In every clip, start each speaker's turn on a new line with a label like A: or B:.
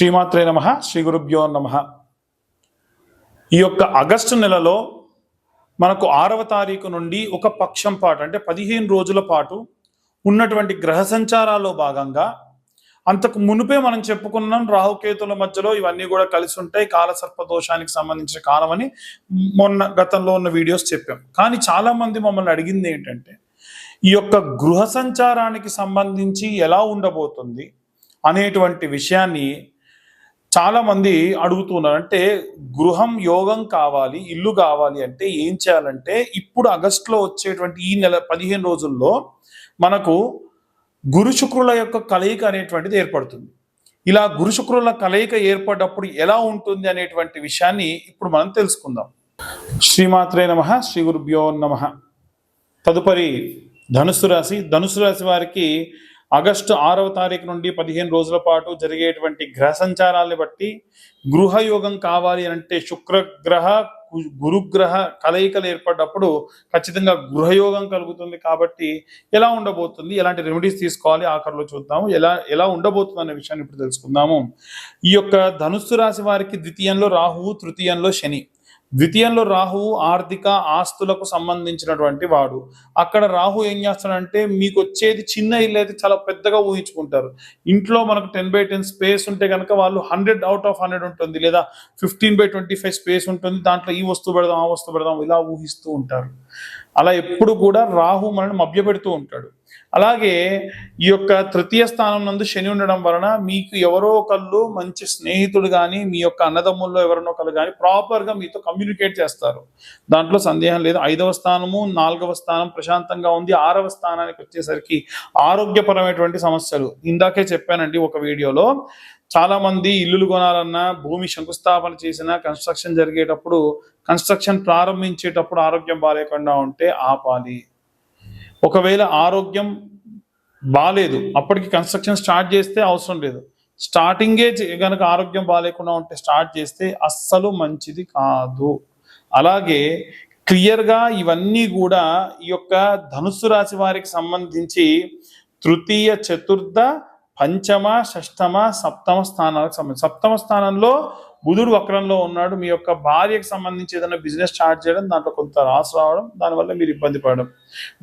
A: శ్రీమాత్రే నమ శ్రీ గురుభ్యో నమ. ఈ యొక్క ఆగస్టు నెలలో మనకు ఆరవ తారీఖు నుండి ఒక పక్షం పాటు అంటే పదిహేను రోజుల పాటు ఉన్నటువంటి గ్రహ సంచారాల్లో భాగంగా అంతకు మునుపే మనం చెప్పుకున్నాం రాహుకేతుల మధ్యలో ఇవన్నీ కూడా కలిసి ఉంటాయి కాలసర్ప దోషానికి సంబంధించిన కాలమని మొన్న గతంలో ఉన్న వీడియోస్ చెప్పాం. కానీ చాలా మంది మమ్మల్ని అడిగింది ఏంటంటే ఈ యొక్క గృహ సంచారానికి సంబంధించి ఎలా ఉండబోతుంది అనేటువంటి విషయాన్ని చాలా మంది అడుగుతున్నారు అంటే గృహం యోగం కావాలి ఇల్లు కావాలి అంటే ఏం చేయాలంటే ఇప్పుడు ఆగస్టులో వచ్చేటువంటి ఈ నెల పదిహేను రోజుల్లో మనకు గురు శుక్రుల యొక్క కలయిక అనేటువంటిది ఏర్పడుతుంది. ఇలా గురు శుక్రుల కలయిక ఏర్పడ్డప్పుడు ఎలా ఉంటుంది అనేటువంటి విషయాన్ని ఇప్పుడు మనం తెలుసుకుందాం. శ్రీమాత్రే నమ శ్రీ గురుభ్యో నమ. తదుపరి ధనుసు రాశి. ధనుసు రాశి వారికి ఆగస్టు ఆరవ తారీఖు నుండి పదిహేను రోజుల పాటు జరిగేటువంటి గ్రహ సంచారాన్ని బట్టి గృహయోగం కావాలి అంటే శుక్రగ్రహ గు- గురుగ్రహ కలయికలు ఏర్పడ్డప్పుడు ఖచ్చితంగా గృహయోగం కలుగుతుంది కాబట్టి ఎలా ఉండబోతుంది ఎలాంటి రెమెడీస్ తీసుకోవాలి ఆఖరిలో చూద్దాము. ఎలా ఎలా ఉండబోతుంది అనే విషయాన్ని ఇప్పుడు తెలుసుకుందాము. ఈ యొక్క ధనుస్సు రాశి వారికి ద్వితీయంలో రాహువు తృతీయంలో శని. ద్వితీయంలో రాహువు ఆర్థిక ఆస్తులకు సంబంధించినటువంటి వాడు. అక్కడ రాహు ఏం చేస్తాడంటే మీకు వచ్చేది చిన్న ఇల్లు అయితే చాలా పెద్దగా ఊహించుకుంటారు. ఇంట్లో మనకు టెన్ బై టెన్ స్పేస్ ఉంటే కనుక వాళ్ళు హండ్రెడ్ అవుట్ ఆఫ్ హండ్రెడ్ ఉంటుంది. లేదా fifteen by twenty five space ఉంటుంది. దాంట్లో ఈ వస్తువు పెడదాం ఆ వస్తువు పెడదాం ఇలా ఊహిస్తూ ఉంటారు. అలా ఎప్పుడు కూడా రాహు మనల్ని మభ్యపెడుతూ ఉంటాడు. అలాగే ఈ యొక్క తృతీయ స్థానం నందు శని ఉండడం వలన మీకు ఎవరో ఒకళ్ళు మంచి స్నేహితుడు కానీ మీ యొక్క అన్నదమ్ముల్లో ఎవరినో ఒకళ్ళు కానీ ప్రాపర్గా మీతో కమ్యూనికేట్ చేస్తారు. దాంట్లో సందేహం లేదు. ఐదవ స్థానము నాలుగవ స్థానం ప్రశాంతంగా ఉంది. ఆరవ స్థానానికి వచ్చేసరికి ఆరోగ్యపరమైనటువంటి సమస్యలు. ఇందాకే చెప్పానండి ఒక వీడియోలో చాలా మంది ఇల్లులు కొనాలన్నా భూమి శంకుస్థాపన చేసిన కన్స్ట్రక్షన్ జరిగేటప్పుడు కన్స్ట్రక్షన్ ప్రారంభించేటప్పుడు ఆరోగ్యం బాగాలేకుండా ఉంటే ఆపాలి. ఒకవేళ ఆరోగ్యం బాగాలేదు అప్పటికి కన్స్ట్రక్షన్ స్టార్ట్ చేస్తే అవసరం లేదు. స్టార్టింగే కనుక ఆరోగ్యం బాగాలేకుండా ఉంటే స్టార్ట్ చేస్తే అస్సలు మంచిది కాదు. అలాగే క్లియర్గా ఇవన్నీ కూడా ఈ యొక్క ధనుస్సు రాశి వారికి సంబంధించి తృతీయ చతుర్థ పంచమ షష్టమ సప్తమ స్థానాలకు సంబంధించి. సప్తమ స్థానంలో బుధుడు వక్రంలో ఉన్నాడు. మీ యొక్క భార్యకు సంబంధించి ఏదైనా బిజినెస్ స్టార్ట్ చేయడం దాంట్లో కొంత రాసు రావడం దానివల్ల మీరు ఇబ్బంది పడడం.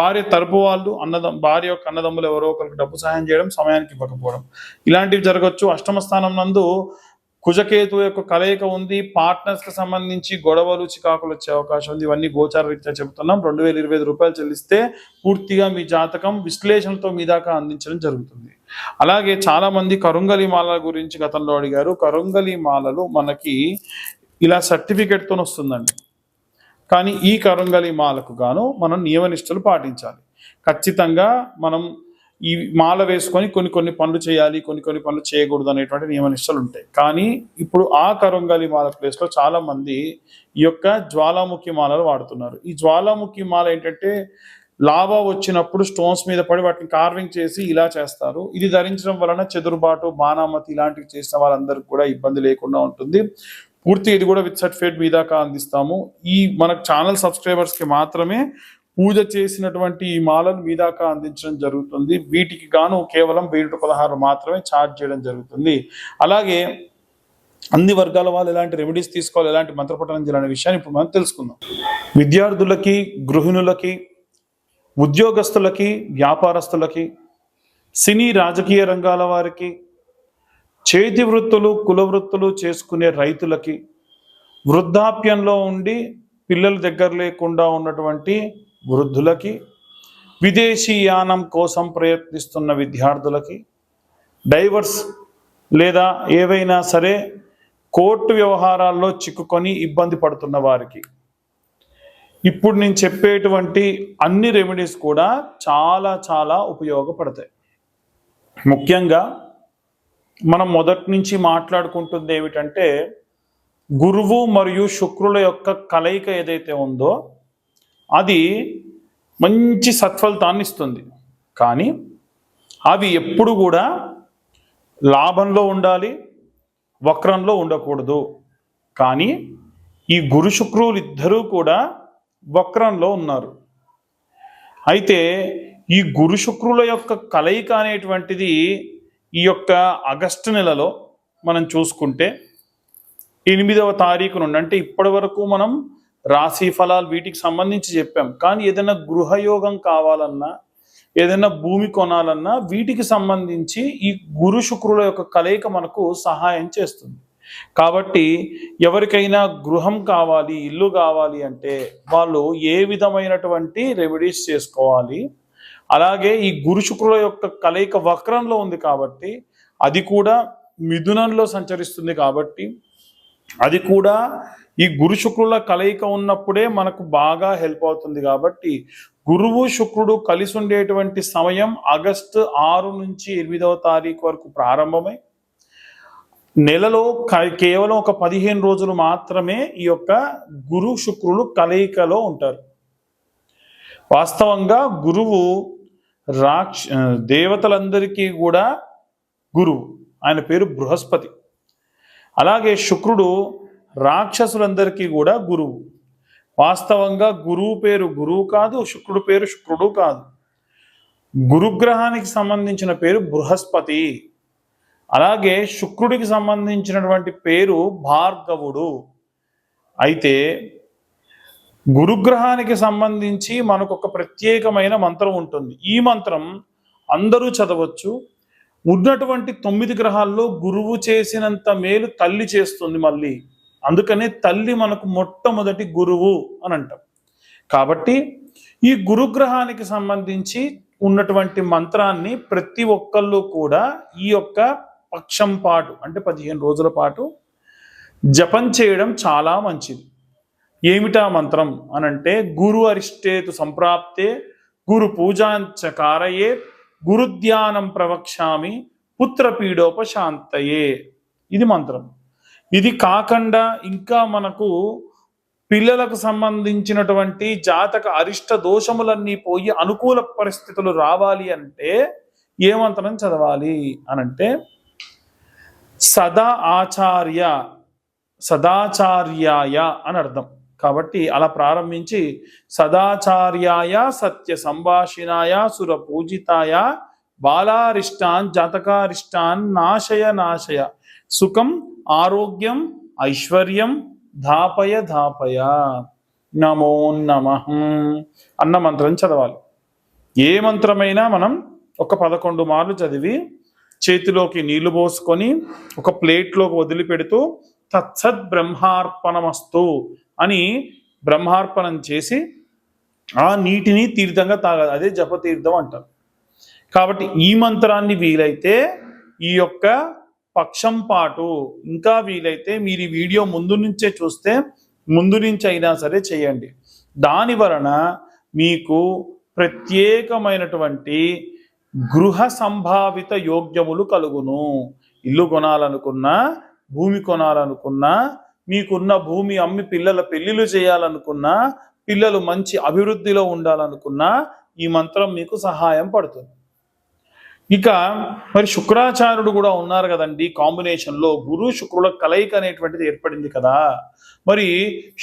A: భార్య తరపు వాళ్ళు అన్నదం భార్య యొక్క అన్నదమ్ములు ఎవరో ఒకరికి డబ్బు సహాయం చేయడం సమయానికి ఇవ్వకపోవడం. ఇలాంటివి జరగవచ్చు అష్టమ స్థానం నందు కుజకేతు యొక్క కలయిక ఉంది. పార్ట్నర్స్కి సంబంధించి గొడవలు చికాకులు వచ్చే అవకాశం ఉంది. ఇవన్నీ గోచార రీత్యా చెబుతున్నాం. రెండు వేల ఇరవై ఐదు రూపాయలు చెల్లిస్తే పూర్తిగా మీ జాతకం విశ్లేషణతో మీ దాకా అందించడం జరుగుతుంది. అలాగే చాలామంది కరుంగలి మాలల గురించి గతంలో అడిగారు. కరుంగలి మాలలు మనకి ఇలా సర్టిఫికెట్తో వస్తుందండి. కానీ ఈ కరుంగలి మాలకు గాను మనం నియమనిష్టలు పాటించాలి. ఖచ్చితంగా మనం ఈ మాల వేసుకొని కొన్ని కొన్ని పనులు చేయాలి కొన్ని కొన్ని పనులు చేయకూడదు అనేటువంటి నియమనిష్టలు ఉంటాయి. కానీ ఇప్పుడు ఆ కరుంగలి మాల ప్లేస్లో చాలామంది ఈ యొక్క జ్వాలాముఖి మాలలు వాడుతున్నారు. ఈ జ్వాలాముఖి మాల ఏంటంటే లావా వచ్చినప్పుడు స్టోన్స్ మీద పడి వాటిని కార్వింగ్ చేసి ఇలా చేస్తారు. ఇది ధరించడం వలన చెదురుబాటు బాణామతి ఇలాంటివి చేసిన వాళ్ళందరికీ కూడా ఇబ్బంది లేకుండా ఉంటుంది. పూర్తి ఇది కూడా విత్ సర్టిఫికేట్ మీదాకా అందిస్తాము. ఈ మనకు ఛానల్ సబ్స్క్రైబర్స్కి మాత్రమే పూజ చేసినటువంటి ఈ మాలను మీ దాకా అందించడం జరుగుతుంది. వీటికి గాను కేవలం వెయ్యి పదహారు మాత్రమే ఛార్జ్ చేయడం జరుగుతుంది. అలాగే అన్ని వర్గాల వాళ్ళు ఎలాంటి రెమెడీస్ తీసుకోవాలి ఎలాంటి మంత్రపఠనం చేయాలనే విషయాన్ని ఇప్పుడు మనం తెలుసుకుందాం. విద్యార్థులకి గృహిణులకి ఉద్యోగస్తులకి వ్యాపారస్తులకి సినీ రాజకీయ రంగాల వారికి చేతి వృత్తులు కుల వృత్తులు చేసుకునే రైతులకి వృద్ధాప్యంలో ఉండి పిల్లల దగ్గర లేకుండా ఉన్నటువంటి వృద్ధులకి విదేశీ యానం కోసం ప్రయత్నిస్తున్న విద్యార్థులకి డైవర్స్ లేదా ఏవైనా సరే కోర్టు వ్యవహారాల్లో చిక్కుకొని ఇబ్బంది పడుతున్న వారికి. ఇప్పుడు నేను చెప్పేటువంటి అన్ని రెమెడీస్ కూడా చాలా చాలా ఉపయోగపడతాయి. ముఖ్యంగా మనం మొదటి నుంచి మాట్లాడుకుంటుంది ఏమిటంటే గురువు మరియు శుక్రుల యొక్క కలయిక ఏదైతే ఉందో అది మంచి సత్ఫలితాన్ని ఇస్తుంది. కానీ అవి ఎప్పుడు కూడా లాభంలో ఉండాలి వక్రంలో ఉండకూడదు. కానీ ఈ గురు శుక్రులు ఇద్దరూ కూడా వక్రంలో ఉన్నారు. అయితే ఈ గురు శుక్రుల యొక్క కలయిక అనేటువంటిది ఈ యొక్క ఆగస్టు నెలలో మనం చూసుకుంటే ఎనిమిదవ తారీఖు నుండి అంటే ఇప్పటి వరకు మనం రాశి ఫలాలు వీటికి సంబంధించి చెప్పాం. కానీ ఏదైనా గృహయోగం కావాలన్నా ఏదైనా భూమి కొనాలన్నా వీటికి సంబంధించి ఈ గురు శుక్రుల యొక్క కలయిక మనకు సహాయం చేస్తుంది. కాబట్టి ఎవరికైనా గృహం కావాలి ఇల్లు కావాలి అంటే వాళ్ళు ఏ విధమైనటువంటి రెమెడీస్ చేసుకోవాలి? అలాగే ఈ గురు శుక్రుల యొక్క కలయిక వక్రంలో ఉంది కాబట్టి అది కూడా మిథునంలో సంచరిస్తుంది కాబట్టి అది కూడా ఈ గురు శుక్రుల కలయిక ఉన్నప్పుడే మనకు బాగా హెల్ప్ అవుతుంది కాబట్టి గురువు శుక్రుడు కలిసి ఉండేటువంటి సమయం ఆగస్టు ఆరు నుంచి ఎనిమిదవ తారీఖు వరకు ప్రారంభమై నెలలో కేవలం ఒక పదిహేను రోజులు మాత్రమే ఈ యొక్క గురు శుక్రులు కలయికలో ఉంటారు. వాస్తవంగా గురువు రాక్ష దేవతలందరికీ కూడా గురువు. ఆయన పేరు బృహస్పతి. అలాగే శుక్రుడు రాక్షసులందరికీ కూడా గురువు. వాస్తవంగా గురువు పేరు గురువు కాదు శుక్రుడు పేరు శుక్రుడు కాదు. గురుగ్రహానికి సంబంధించిన పేరు బృహస్పతి. అలాగే శుక్రుడికి సంబంధించినటువంటి పేరు భార్గవుడు. అయితే గురుగ్రహానికి సంబంధించి మనకు ఒక ప్రత్యేకమైన మంత్రం ఉంటుంది. ఈ మంత్రం అందరూ చదవచ్చు. ఉన్నటువంటి తొమ్మిది గ్రహాల్లో గురువు చేసినంత మేలు తల్లి చేస్తుంది మళ్ళీ. అందుకనే తల్లి మనకు మొట్టమొదటి గురువు అని అంటాం. కాబట్టి ఈ గురుగ్రహానికి సంబంధించి ఉన్నటువంటి మంత్రాన్ని ప్రతి ఒక్కళ్ళు కూడా ఈ యొక్క పక్షం పాటు అంటే పదిహేను రోజుల పాటు జపం చేయడం చాలా మంచిది. ఏమిటా మంత్రం అనంటే గురు అరిష్టేతు సంప్రాప్తే గురు పూజాంచ కారయే గురుధ్యానం ప్రవక్ష్యామి పుత్రపీడోపశాంతయే ఇది మంత్రం. ఇది కాకుండా ఇంకా మనకు పిల్లలకు సంబంధించినటువంటి జాతక అరిష్ట దోషములన్నీ పోయి అనుకూల పరిస్థితులు రావాలి అంటే ఏ మంత్రం చదవాలి అనంటే సదా ఆచార్య సదాచార్యాయ అని అర్థం. కాబట్టి అలా ప్రారంభించి సదాచార్యాయ సత్య సంభాషిణాయ సుర పూజితాయ బాలారిష్టాన్ జాతకారిష్టాన్ నాశయ నాశయ సుఖం ఆరోగ్యం ఐశ్వర్యం ధాపయ ధాపయ. నమో నమ. అన్న మంత్రం చదవాలి. ఏ మంత్రమైనా మనం ఒక పదకొండు మార్లు చదివి చేతిలోకి నీళ్ళు పోసుకొని ఒక ప్లేట్లోకి వదిలిపెడుతూ తత్సత్ బ్రహ్మార్పణమస్తు అని బ్రహ్మార్పణం చేసి ఆ నీటిని తీర్థంగా తాగాలి. అదే జపతీర్థం అంటారు. కాబట్టి ఈ మంత్రాన్ని వీలైతే ఈ యొక్క పక్షం పాటు ఇంకా వీలైతే మీరు ఈ వీడియో ముందు నుంచే చూస్తే ముందు నుంచి అయినా సరే చేయండి. దాని వలన మీకు ప్రత్యేకమైనటువంటి గృహ సంభావిత యోగ్యములు కలుగును. ఇల్లు కొనాలనుకున్నా భూమి కొనాలనుకున్నా మీకున్న భూమి అమ్మి పిల్లల పెళ్ళిళ్ళు చేయాలనుకున్నా పిల్లలు మంచి అభివృద్ధిలో ఉండాలనుకున్నా ఈ మంత్రం మీకు సహాయం పడుతుంది. ఇక మరి శుక్రాచార్యుడు కూడా ఉన్నారు కదండి కాంబినేషన్లో గురు శుక్రుల కలయిక అనేటువంటిది ఏర్పడింది కదా. మరి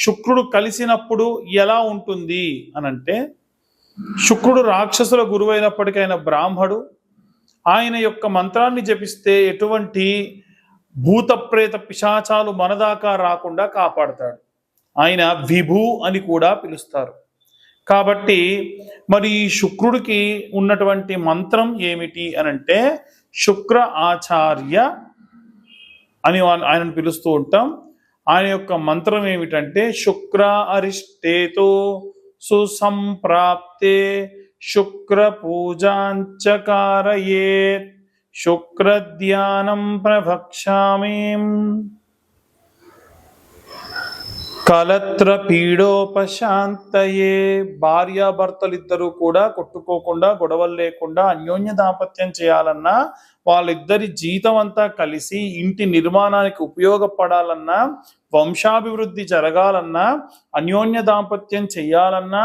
A: శుక్రుడు కలిసినప్పుడు ఎలా ఉంటుంది అనంటే అంటే శుక్రుడు రాక్షసుల గురువైనప్పటికైనా బ్రాహ్మడు. ఆయన యొక్క మంత్రాన్ని జపిస్తే ఎటువంటి భూత ప్రేత పిశాచాలు మనదాకా రాకుండా కాపాడతాడు. ఆయన విభు అని కూడా పిలుస్తారు. కాబట్టి మరి ఈ శుక్రుడికి ఉన్నటువంటి మంత్రం ఏమిటి అని అంటే శుక్ర ఆచార్య అని ఆయనను పిలుస్తూ ఉంటాం. ఆయన యొక్క మంత్రం ఏమిటంటే శుక్ర అరిష్టేతో సుసంప్రాప్తే శుక్ర పూజాంచకారయే శుక్ర ధ్యానం ప్రవక్ష్యామి కలత్ర పీడోపశాంతయే. భార్యాభర్తలిద్దరూ కూడా కొట్టుకోకుండా గొడవలు లేకుండా అన్యోన్య దాంపత్యం చేయాలన్నా వాళ్ళిద్దరి జీతం అంతా కలిసి ఇంటి నిర్మాణానికి ఉపయోగపడాలన్నా వంశాభివృద్ధి జరగాలన్నా అన్యోన్య దాంపత్యం చేయాలన్నా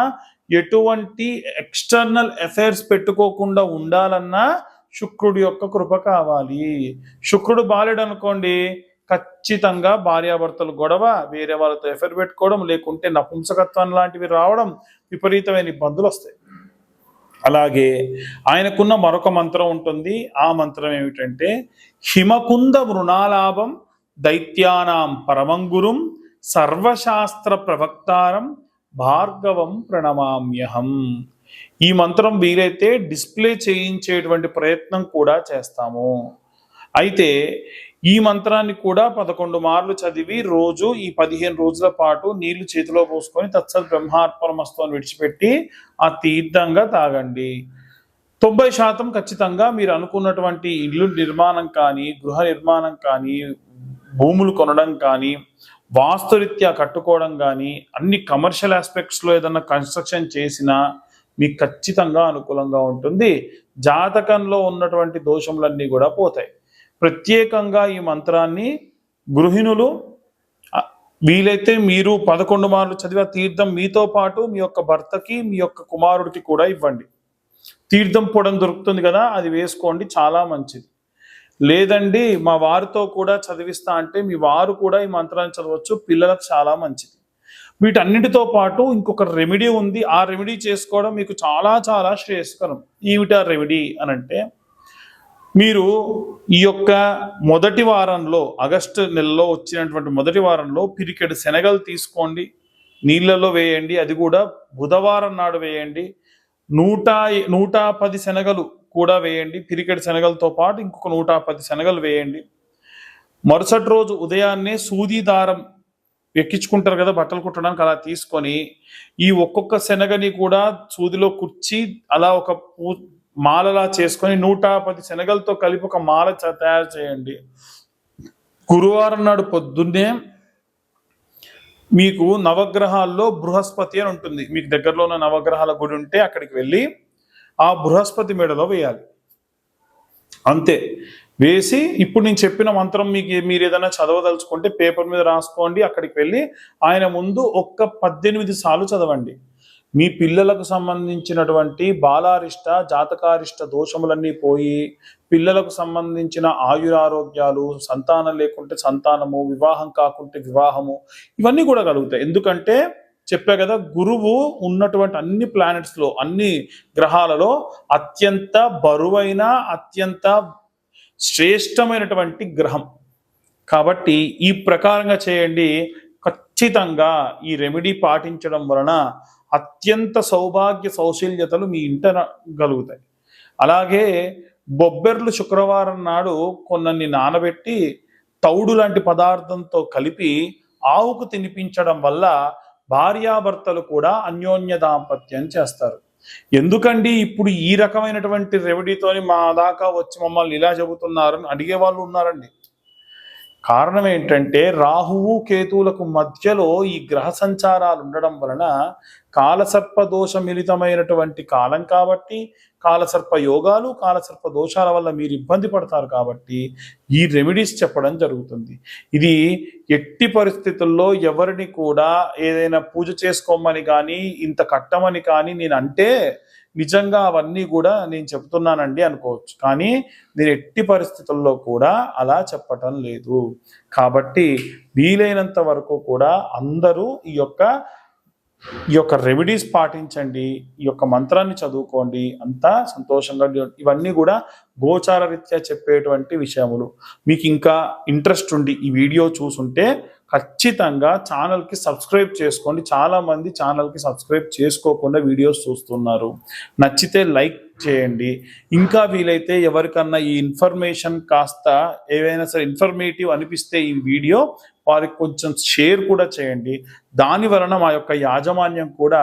A: ఎటువంటి ఎక్స్టర్నల్ ఎఫైర్స్ పెట్టుకోకుండా ఉండాలన్నా శుక్రుడి యొక్క కృప కావాలి. శుక్రుడు బాలుడు అనుకోండి ఖచ్చితంగా భార్యాభర్తలు గొడవ వేరే వాళ్ళతో ఎఫర్ పెట్టుకోవడం లేకుంటే నపుంసకత్వం లాంటివి రావడం విపరీతమైన ఇబ్బందులు వస్తాయి. అలాగే ఆయనకున్న మరొక మంత్రం ఉంటుంది. ఆ మంత్రం ఏమిటంటే హిమకుంద మృణాలాభం దైత్యానాం పరమంగురుం సర్వశాస్త్ర ప్రవక్తారం భార్గవం ప్రణమామ్యహం. ఈ మంత్రం వీలైతే డిస్ప్లే చేయించేటువంటి ప్రయత్నం కూడా చేస్తాము. అయితే ఈ మంత్రాన్ని కూడా పదకొండు మార్లు చదివి రోజు ఈ పదిహేను రోజుల పాటు నీళ్ళు చేతిలో పోసుకొని తత్సత్ బ్రహ్మార్పణమస్తు విడిచిపెట్టి ఆ తీర్థంగా తాగండి. తొంభై శాతం ఖచ్చితంగా మీరు అనుకున్నటువంటి ఇల్లు నిర్మాణం కానీ గృహ నిర్మాణం కానీ భూములు కొనడం కానీ వాస్తురీత్యా కట్టుకోవడం కానీ అన్ని కమర్షియల్ ఆస్పెక్ట్స్లో ఏదైనా కన్స్ట్రక్షన్ చేసినా మీకు ఖచ్చితంగా అనుకూలంగా ఉంటుంది. జాతకంలో ఉన్నటువంటి దోషములన్నీ కూడా పోతాయి. ప్రత్యేకంగా ఈ మంత్రాన్ని గృహిణులు వీలైతే మీరు పదకొండు మార్లు చదివే తీర్థం మీతో పాటు మీ యొక్క భర్తకి మీ యొక్క కుమారుడికి కూడా ఇవ్వండి. తీర్థం పొడం దొరుకుతుంది కదా అది వేసుకోండి చాలా మంచిది. లేదండి మా వారితో కూడా చదివిస్తా అంటే మీ వారు కూడా ఈ మంత్రాన్ని చదవచ్చు పిల్లలకు చాలా మంచిది. వీటన్నిటితో పాటు ఇంకొక రెమెడీ ఉంది ఆ రెమెడీ చేసుకోవడం మీకు చాలా చాలా శ్రేయస్కరం. ఏమిటి ఆ రెమెడీ అని అంటే మీరు ఈ యొక్క మొదటి వారంలో ఆగస్టు నెలలో వచ్చినటువంటి మొదటి వారంలో పిరికెడు శనగలు తీసుకోండి నీళ్ళలో వేయండి అది కూడా బుధవారం నాడు వేయండి నూట నూట పది శనగలు కూడా వేయండి పిరికెడు శనగలతో పాటు ఇంకొక నూట పది శనగలు వేయండి. మరుసటి రోజు ఉదయాన్నే సూది దారం ఎక్కించుకుంటారు కదా బట్టలు కుట్టడానికి అలా తీసుకొని ఈ ఒక్కొక్క శనగని కూడా సూదిలో కుర్చి అలా ఒక పూ మాలలా చేసుకొని నూట పది శనగలతో కలిపి ఒక మాల చ- తయారు చేయండి. గురువారం నాడు పొద్దున్నే మీకు నవగ్రహాల్లో బృహస్పతి అని ఉంటుంది. మీకు దగ్గరలో ఉన్న నవగ్రహాల గుడి ఉంటే అక్కడికి వెళ్ళి ఆ బృహస్పతి మెడలో వేయాలి. అంతే. వేసి ఇప్పుడు నేను చెప్పిన మంత్రం మీకు మీరు ఏదైనా చదవదలుచుకుంటే పేపర్ మీద రాసుకోండి అక్కడికి వెళ్ళి ఆయన ముందు ఒక్క పద్దెనిమిది సార్లు చదవండి. మీ పిల్లలకు సంబంధించినటువంటి బాలారిష్ట జాతకారిష్ట దోషములన్నీ పోయి పిల్లలకు సంబంధించిన ఆయురారోగ్యాలు సంతానం లేకుంటే సంతానము వివాహం కాకుంటే వివాహము ఇవన్నీ కూడా కలుగుతాయి. ఎందుకంటే చెప్పా కదా గురువు ఉన్నటువంటి అన్ని ప్లానెట్స్లో అన్ని గ్రహాలలో అత్యంత బరువైన అత్యంత శ్రేష్టమైనటువంటి గ్రహం. కాబట్టి ఈ ప్రకారంగా చేయండి. ఖచ్చితంగా ఈ రెమెడీ పాటించడం వలన అత్యంత సౌభాగ్య సౌశల్యతలు మీ ఇంట కలుగుతాయి అలాగే బొబ్బెర్లు శుక్రవారం నాడు కొన్నన్ని నానబెట్టి తౌడు లాంటి పదార్థంతో కలిపి ఆవుకు తినిపించడం వల్ల భార్యాభర్తలు కూడా అన్యోన్య దాంపత్యం చేస్తారు. ఎందుకండి ఇప్పుడు ఈ రకమైనటువంటి రెమెడీతోని మా దాకా వచ్చి మమ్మల్ని ఇలా చెబుతున్నారని అడిగే వాళ్ళు ఉన్నారండి. కారణం ఏంటంటే రాహువు కేతువులకు మధ్యలో ఈ గ్రహ సంచారాలు ఉండడం వలన కాలసర్ప దోష మిళితమైనటువంటి కాలం కాబట్టి కాలసర్ప యోగాలు కాలసర్ప దోషాల వల్ల మీరు ఇబ్బంది పడతారు కాబట్టి ఈ రెమెడీస్ చెప్పడం జరుగుతుంది. ఇది ఎట్టి పరిస్థితుల్లో ఎవరిని కూడా ఏదైనా పూజ చేసుకోమని కానీ ఇంత కట్టమని కానీ నేను అంటే నిజంగా అవన్నీ కూడా నేను చెప్తున్నానండి అనుకోవచ్చు. కానీ నేను ఎట్టి పరిస్థితుల్లో కూడా అలా చెప్పటం లేదు. కాబట్టి వీలైనంత వరకు కూడా అందరూ ఈ యొక్క ఈ యొక్క రెమెడీస్ పాటించండి. ఈ యొక్క మంత్రాన్ని చదువుకోండి. అంతా సంతోషంగా ఇవన్నీ కూడా గోచార రీత్యా చెప్పేటువంటి విషయములు. మీకు ఇంకా ఇంట్రెస్ట్ ఉండి ఈ వీడియో చూసుంటే ఖచ్చితంగా ఛానల్కి సబ్స్క్రైబ్ చేసుకోండి. చాలామంది ఛానల్కి సబ్స్క్రైబ్ చేసుకోకుండా వీడియోస్ చూస్తున్నారు. నచ్చితే లైక్ చేయండి. ఇంకా వీలైతే ఎవరికన్నా ఈ ఇన్ఫర్మేషన్ కాస్త ఏవైనా సరే ఇన్ఫర్మేటివ్ అనిపిస్తే ఈ వీడియో వారికి కొంచెం షేర్ కూడా చేయండి. దాని వలన మా యొక్క యాజమాన్యం కూడా